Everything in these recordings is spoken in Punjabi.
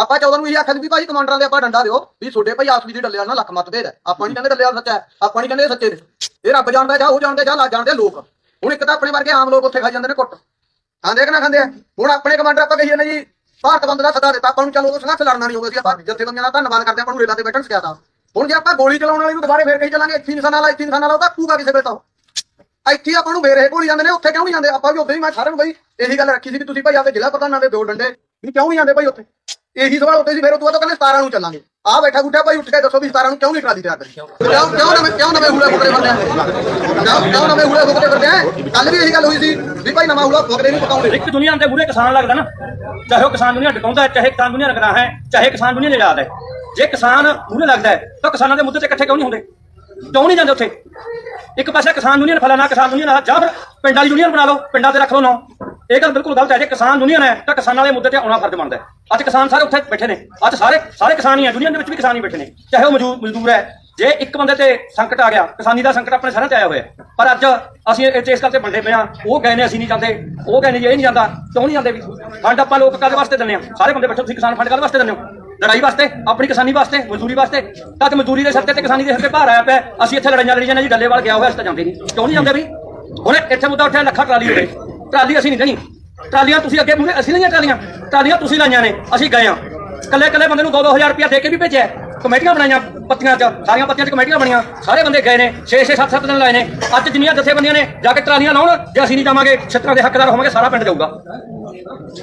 ਆਪਾਂ 14 ਨੂੰ ਇਹ ਆਖਿਆ ਸੀ ਵੀ ਭਾਈ ਕਮਾਂਡਰਾਂ ਦੇ ਆਪਾਂ ਡੰਡਾ ਦਿਓ, ਵੀ ਛੋਡੇ ਭਾਈ ਆਸਵੀ ਵਿੱਚ ਡੱਲੇ ਵਾਲਾ ਲੱਖ ਮਤ ਭੇਦ ਆਪਾਂ ਨਹੀਂ ਕਹਿੰਦੇ ਡੱਲੇ ਵਾਲਾ ਸੱਚਾ ਆਪਾਂ ਨਹੀਂ ਕਹਿੰਦੇ ਸੱਚੇ ਨੇ। ਇਹ ਰੱਬ ਜਾਣਦਾ ਜਾਂ ਉਹ ਜਾਣਦੇ ਜਾਂ ਲਾ ਜਾਣਦੇ ਲੋਕ। ਹੁਣ ਇੱਕ ਤਾਂ ਆਪਣੇ ਵਰਗੇ ਆਮ ਲੋਕ ਉੱਥੇ ਖਾ ਜਾਂਦੇ ਨੇ ਕੁੱਟ। ਖਾਂਦੇ ਕਿ ਨਾ ਖਾਂਦੇ ਆ? ਹੁਣ ਆਪਣੇ ਕਮਾਂਡਰ ਆਪਾਂ ਕਹੀਏ ਨਾ ਜੀ, ਭਾਰਤ ਬੰਦ ਦਾ ਸੱਦਾ ਦਿੱਤਾ, ਆਪਾਂ ਨੂੰ ਚਲੋ ਉਹ ਸੰਘਰਸ਼ ਲੜਨਾ ਨਹੀਂ ਹੋਊਗਾ ਸੀ ਆਪਾਂ। ਜਥੇਬੰਦੀਆਂ ਦਾ ਧੰਨਵਾਦ ਕਰਦੇ ਹਾਂ, ਆਪਾਂ ਨੂੰ ਰੇਲਾਂ ਤੇ ਬੈਠਣ ਸਿਖਾਇਆ ਤਾਂ। ਹੁਣ ਜੇ ਆਪਾਂ ਗੋਲੀ ਚਲਾਉਣ ਵਾਲੀ ਨੂੰ ਦੁਬਾਰੇ ਫੇਰ ਕਹੀ ਚੱਲਾਂਗੇ, ਇੱਥੇ ਨਿਸ਼ਾਨਾ ਲਾ, ਇੱਥੇ ਨਿਸ਼ਾਨਾ ਲਾ ਉਹਦਾ ਕੂਗਾ ਕਿਸੇ ਵੇਲੇ ਤਾਂ ਇੱਥੇ ਆਪਾਂ ਨੂੰ ਮੇਰੇ ਗੋਲੀ ਜਾਂਦੇ ਨੇ, ਉੱਥੇ ਕਿਉਂ ਨਹੀਂ ਜਾਂਦੇ? ਆਪਾਂ ਵੀ ਉੱਥੇ ਹੀ ਮੈਂ ਸਾਰਿਆਂ ਨੂੰ ਬਈ ਇਹੀ ਗੱਲ ਰੱਖੀ ਸੀ ਕਿ ਤੁਸੀਂ ਭਾਈ ਆਪਦੇ ਜ਼ਿਲ੍ਹਾ ਪ੍ਰਧਾਨਾਂ ਦੇ ਦੋ ਡੰਡੇ। ਵੀ ਕਿਉਂ ਨਹੀਂ ਜਾਂਦੇ ਭਾਈ ਉੱਥੇ? ਇਹੀ ਸਵਾਲ ਉੱਤੇ ਸੀ, ਫਿਰ ਉਹ ਬਾਅਦ ਕਹਿੰਦੇ 17 ਨੂੰ ਚੱਲਾਂਗੇ। ਆ ਬੈਠਾ ਗੁੱਟਿਆ ਭਾਈ ਉੱਠ ਕੇ ਦੱਸੋ ਵੀ 17 ਨੂੰ ਕਿਉਂ ਨਹੀਂ ਟਰਾਲੀ ਤਿਆਰ ਕਰੀ? ਕਿਉਂ ਕਿਉਂ ਨਵੇਂ ਕਿਉਂ ਨਵੇਂ ਹੁਲੇ ਫੁਕਰੇ ਫਿਰਦੇ ਆ? ਕਿਉਂ ਨਵੇਂ ਹੁਲੇ ਫੁਕਰੇ ਫਿਰਦੇ ਆ? ਕੱਲ ਵੀ ਇਹੀ ਗੱਲ ਹੋਈ ਸੀ ਵੀ ਭਾਈ ਨਵਾਂ ਹੁਲਾ ਫੁਕਰੇ ਨਹੀਂ ਪਕਾਉਂਦੇ। ਇੱਕ ਦੁਨੀਆ ਦੇ ਮੂਹਰੇ ਕਿਸਾਨ ਲੱਗਦਾ ਨਾ। ਚਾਹੇ ਉਹ ਕਿਸਾਨ ਦੁਨੀਆ ਡਕਾਉਂਦਾ ਹੈ, ਚਾਹੇ ਕਿਸਾਨ ਦੁਨੀਆ ਰਗੜਾ ਹੈ, ਚਾਹੇ ਕਿਸਾਨ ਦੁਨੀਆ ਨਿਜਾਤ ਹੈ। ਜੇ ਕਿਸਾਨ ਮੂਹਰੇ ਲੱਗਦਾ ਹੈ, ਤਾਂ ਕਿਸਾਨਾਂ ਦੇ ਮੁੱਦੇ ਤੇ ਇਕੱਠੇ ਕਿਉਂ ਨਹੀਂ ਹੁੰਦੇ? ਕਿਉਂ ਨਹੀਂ ਜਾਂਦੇ ਉੱਥੇ? ਇੱਕ ਪਾਸੇ ਕਿਸਾਨ ਦੁਨੀਆ ਨੇ ਫਲਾਣਾ ਕਿਸਾਨ ਦੁਨੀਆ ਨਾਲ, ਜਾਂ ਫਿਰ ਪਿੰਡ ਵਾਲੀ ਦੁਨੀਆ ਬਣਾ ਲਓ, ਪਿੰਡਾਂ ਤੇ ਰੱਖ ਲਓ ਨਾ। ਇਹ ਗੱਲ ਬਿਲਕੁਲ ਗਲਤ ਹੈ, ਜੇ ਕਿਸਾਨ ਯੂਨੀਅਨ ਹੈ, ਤਾਂ ਕਿਸਾਨਾਂ ਦੇ ਮੁੱਦੇ ਤੇ ਆਉਣਾ ਫਰਜ਼ ਬਣਦਾ ਹੈ। ਅੱਜ ਕਿਸਾਨ ਸਾਰੇ ਉੱਥੇ ਬੈਠੇ ਨੇ, ਅੱਜ ਸਾਰੇ ਸਾਰੇ ਕਿਸਾਨ ਹੀ ਆ ਦੁਨੀਆ ਦੇ ਵਿੱਚ ਵੀ ਕਿਸਾਨ ਹੀ ਬੈਠੇ ਨੇ, ਚਾਹੇ ਉਹ ਮਜ਼ਦੂਰ ਮਜ਼ਦੂਰ ਹੈ। ਜੇ ਇੱਕ ਬੰਦੇ ਤੇ ਸੰਕਟ ਆ ਗਿਆ, ਕਿਸਾਨੀ ਦਾ ਸੰਕਟ ਆਪਣੇ ਸਾਰਿਆਂ ਤੇ ਆਇਆ ਹੋਇਆ ਪਰ ਅੱਜ ਅਸੀਂ ਇਹ ਇਸ ਕਰਕੇ ਵੰਡੇ ਪਏ ਆ ਉਹ ਗਏ ਅਸੀਂ ਨਹੀਂ ਜਾਂਦੇ, ਉਹ ਕਹਿੰਦੇ ਨੇ ਜੀ ਇਹ ਨਹੀਂ ਜਾਂਦਾ, ਕਿਉਂ ਨਹੀਂ ਜਾਂਦੇ? ਵੀ ਫੰਡ ਆਪਾਂ ਲੋਕ ਕਾਦੇ ਵਾਸਤੇ ਦਿੰਦੇ ਆ ਸਾਰੇ ਬੰਦੇ ਬੈਠੋ, ਤੁਸੀਂ ਕਿਸਾਨ ਫੰਡ ਕਾਦੇ ਵਾਸਤੇ ਦਿੰਦੇ ਹੋ। ਲੜਾਈ ਵਾਸਤੇ, ਆਪਣੀ ਕਿਸਾਨੀ ਵਾਸਤੇ, ਮਜ਼ਦੂਰੀ ਵਾਸਤੇ, ਤਾਂ ਤੇ ਮਜ਼ਦੂਰੀ ਦੇ ਸਿਰ ਤੇ ਕਿਸਾਨੀ ਦੇ ਸਿਰ ਤੇ ਭਾਰ ਆਇਆ ਪਿਆ ਅਸੀਂ ਇੱਥੇ ਲੜਾਈਆਂ ਲੜੀ ਜਾਂਦੇ ਜੀ ਡੱਲੇਵਾਲ ਗਿਆ ਹੋਇਆ, ਅਸੀਂ ਤਾਂ ਜਾਂਦੇ ਨਹੀਂ। ਕਿਉਂ ਨਹੀਂ ਜਾਂਦੇ ਵੀ ਹੁਣ ਇੱਥੇ ਮੁੱਦਾ ਉੱਠਿਆ, ਲੱਖਾਂ ਟਰਾਲੀ ਹੋਵੇ ਟਰਾਲੀ ਅਸੀਂ ਨਹੀਂ ਲੈਣੀ ਟਰਾਲੀਆਂ ਤੁਸੀਂ ਅੱਗੇ ਮੂਹਰੇ ਅਸੀਂ ਲਈਆਂ ਟਰਾਲੀਆਂ। ਟਰਾਲੀਆਂ ਤੁਸੀਂ ਲਾਈਆਂ ਨੇ, ਅਸੀਂ ਗਏ ਆ ਕੱਲੇ ਕੱਲੇ ਬੰਦੇ ਨੂੰ 2-2000 ਰੁਪਇਆ ਦੇ ਕੇ ਵੀ ਭੇਜਿਆ ਕਮੇਟੀਆਂ ਬਣਾਈਆਂ ਪੱਤੀਆਂ 'ਚ, ਸਾਰੀਆਂ ਪੱਤੀਆਂ 'ਚ ਕਮੇਟੀਆਂ ਬਣੀਆਂ। ਸਾਰੇ ਬੰਦੇ ਗਏ ਨੇ 6-6 7-7 ਦਿਨ ਲਾਏ ਨੇ। ਅੱਜ ਜਿੰਨੀਆਂ ਜਥੇਬੰਦੀਆਂ ਨੇ ਜਾ ਕੇ ਟਰਾਲੀਆਂ ਲਾਉਣ, ਜੇ ਅਸੀਂ ਨਹੀਂ ਜਾਵਾਂਗੇ, ਛੱਤਰਾਂ ਦੇ ਹੱਕਦਾਰ ਹੋਵਾਂਗੇ, ਸਾਰਾ ਪਿੰਡ ਜਾਊਗਾ।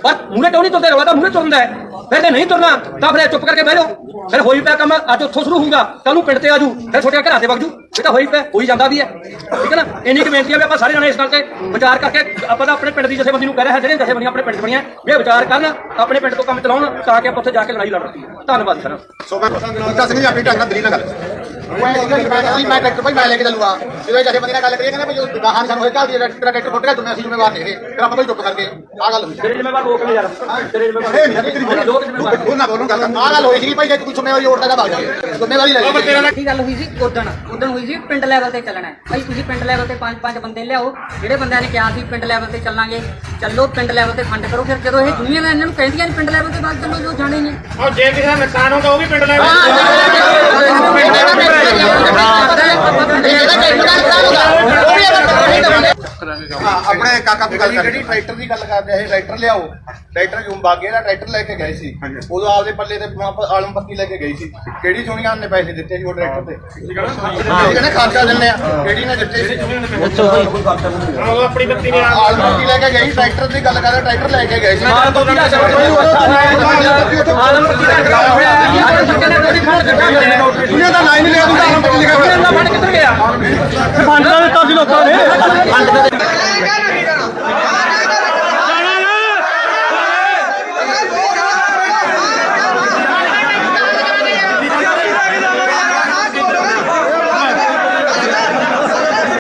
ਪਰ ਮੂਹਰੇ ਕਿਉਂ ਨਹੀਂ ਤੁਰਦੇ ਰਵਾ ਤਾਂ ਮੂਹਰੇ ਤੁਰਦਾ ਹੈ। ਫਿਰ ਜੇ ਨਹੀਂ ਤੁਰਨਾ, ਤਾਂ ਫਿਰ ਚੁੱਪ ਕਰਕੇ ਬਹਿ ਜਾਓ। ਫਿਰ ਹੋਈ ਪਿਆ ਕੰਮ, ਅੱਜ ਉੱਥੋਂ ਸ਼ੁਰੂ ਹੋਊਗਾ। ਕੱਲ ਨੂੰ ਪਿੰਡ ਤੇ ਆਜੂ, ਫਿਰ ਛੋਟੇ ਘਰਾਂ ਤੇ ਵਗ ਜੂ। ਇਹ ਤਾਂ ਹੋਈ ਪਿਆ, ਹੋਈ ਜਾਂਦਾ ਵੀ ਹੈ। ਠੀਕ ਹੈ ਨਾ? ਇੰਨੀ ਕੁ ਬੇਨਤੀ ਹੈ ਵੀ ਆਪਾਂ ਸਾਰੇ ਜਣੇ ਇਸ ਗੱਲ ਤੇ ਵਿਚਾਰ ਕਰਕੇ ਆਪਾਂ ਤਾਂ ਆਪਣੇ ਪਿੰਡ ਦੀ ਜਥੇਬੰਦੀ ਨੂੰ ਕਹਿ ਰਹੇ ਹਾਂ ਜਿਹੜੇ ਜਥੇਬੰਦੀਆਂ ਆਪਣੇ ਪਿੰਡ ਬਣੀਆਂ, ਵੀ ਇਹ ਵਿਚਾਰ ਕਰਨ, ਆਪਣੇ ਪਿੰਡ ਤੋਂ ਕੰਮ ਚਲਾਉਣ, ਤਾਂ ਕਿ ਆਪਾਂ ਉੱਥੇ ਜਾ ਕੇ ਲੜਾਈ ਲੜ ਸਕੀਏ। ਧੰਨਵਾਦ ਸਰ। ਸੋ ਸਿੰਘ ਜੀ ਆਪਣੀ ਢੰਗ ਨਾਲ ਦਲੀਲ ਨਾਲ ਗੱਲ ਮੈਂ ਮੈਂ ਟਰੈਕਟਰ ਭਾਈ ਮੈਂ ਲੈ ਕੇ ਚੱਲੂਗਾ। ਜਦੋਂ ਜਥੇ ਬੰਦੇ ਨਾਲ ਗੱਲ ਕਰੀਏ ਕਹਿੰਦਾ ਭਾਈ ਉਹ ਗਾਹਾਂ ਸਾਨੂੰ ਹੋਏ ਚੱਲਦੀ ਹੈ ਟਰੈਕਟਰ ਟਰੈਕਟਰ ਫੁੱਟ ਗਿਆ ਤੁਮੇ ਅਸੀਂ ਜ਼ਿੰਮੇਵਾਰ ਨਹੀਂ ਹੈਗੇ। ਫਿਰ ਆਪਾਂ ਭਾਈ ਚੁੱਪ ਕਰਕੇ ਆ ਗੱਲ ਹੋਈ। ਤੇਰੇ ਜ਼ਿੰਮੇਵਾਰ ਲੋਕ ਨੇ ਯਾਰ। ਤੇਰੇ ਜ਼ਿੰਮੇਵਾਰ ਇਹ ਨਹੀਂ ਤੇਰੀ ਬੋਲ ਲੋਕ ਜ਼ਿੰਮੇਵਾਰ। ਉਹ ਨਾ ਬੋਲੋ ਗੱਲ। ਆ ਗੱਲ ਹੋਈ ਸੀ ਭਾਈ ਜੇ ਕੋਈ ਜ਼ਿੰਮੇਵਾਰੀ ਉੜਦਾ ਤਾਂ ਭੱਜ ਜਾਏ ਜ਼ਿੰਮੇਵਾਰੀ ਲੈ ਲਈ। ਕੀ ਗੱਲ ਹੋਈ ਸੀ? ਉਦਣ। ਉਦਣ ਹੋਈ ਸੀ ਪਿੰਡ ਲੈਵਲ ਤੇ ਚੱਲਣਾ ਹੈ। ਭਾਈ ਤੁਸੀਂ ਪਿੰਡ ਲੈਵਲ ਤੇ ਪੰਜ ਪੰਜ ਬੰਦੇ ਲਿਆਓ। ਜਿਹੜੇ ਬੰਦਿਆਂ ਨੇ ਕਿਹਾ ਸੀ ਪਿੰਡ ਲੈਵਲ ਤੇ ਚੱਲਾਂਗੇ। ਚੱਲੋ ਪਿੰਡ ਲੈਵਲ ਤੇ ਫੰਡ ਕਰੋ। ਫਿਰ ਜਦੋਂ ਇਹ ਦੁਨੀਆ ਦਾ ਇਹਨਾਂ ਨੂੰ ਕਹਿੰਦੀਆਂ ਨੇ ਪਿੰਡ ਲੈਵਲ ਤੇ ਬਾਅਦ ਚੱਲੋ ਜੋ ਜਾਣੇ ਨਹੀਂ ਔਰ ਜੇ ਕਿਸੇ ਦਾ ਨੁਕਸਾਨ ਹੋਗਾ ਉਹ ਵੀ ਪਿੰਡ ਲੈ ਹਾਂ ਆਪਣੇ ਕਾਕਾ ਦੀ ਗੱਲ ਜਿਹੜੀ ਟਰੈਕਟਰ ਦੀ ਗੱਲ ਕਰਦੇ ਆ ਇਹ ਟਰੈਕਟਰ ਲਿਆਓ ਟਰੈਕਟਰ ਜੂਮ ਬਾਗੇ ਦਾ ਟਰੈਕਟਰ ਲੈ ਕੇ ਗਏ ਸੀ ਉਦੋਂ ਆਪਦੇ ਪੱਲੇ ਤੇ ਵਾਪਸ ਆਲਮ ਪੱਤੀ ਲੈ ਕੇ ਗਈ ਸੀ ਕਿਹੜੀ ਨੇ ਪੈਸੇ ਦਿੱਤੇ ਸੀ ਉਹ ਟਰੈਕਟਰ ਤੇ ਕਹਿੰਦੇ ਖਰਚਾ ਦਿੰਦੇ ਆ ਕਿਹੜੀ ਨੇ ਦਿੱਤੇ ਸੀ ਉਹ ਆਪਣੀ ਬੱਤੀ ਨੇ ਆਪ ਆਲਮ ਪੱਤੀ ਲੈ ਕੇ ਗਈ ਟਰੈਕਟਰ ਦੀ ਗੱਲ ਕਰਦੇ ਟਰੈਕਟਰ ਲੈ ਕੇ ਗਏ ਸੀ ਦਾ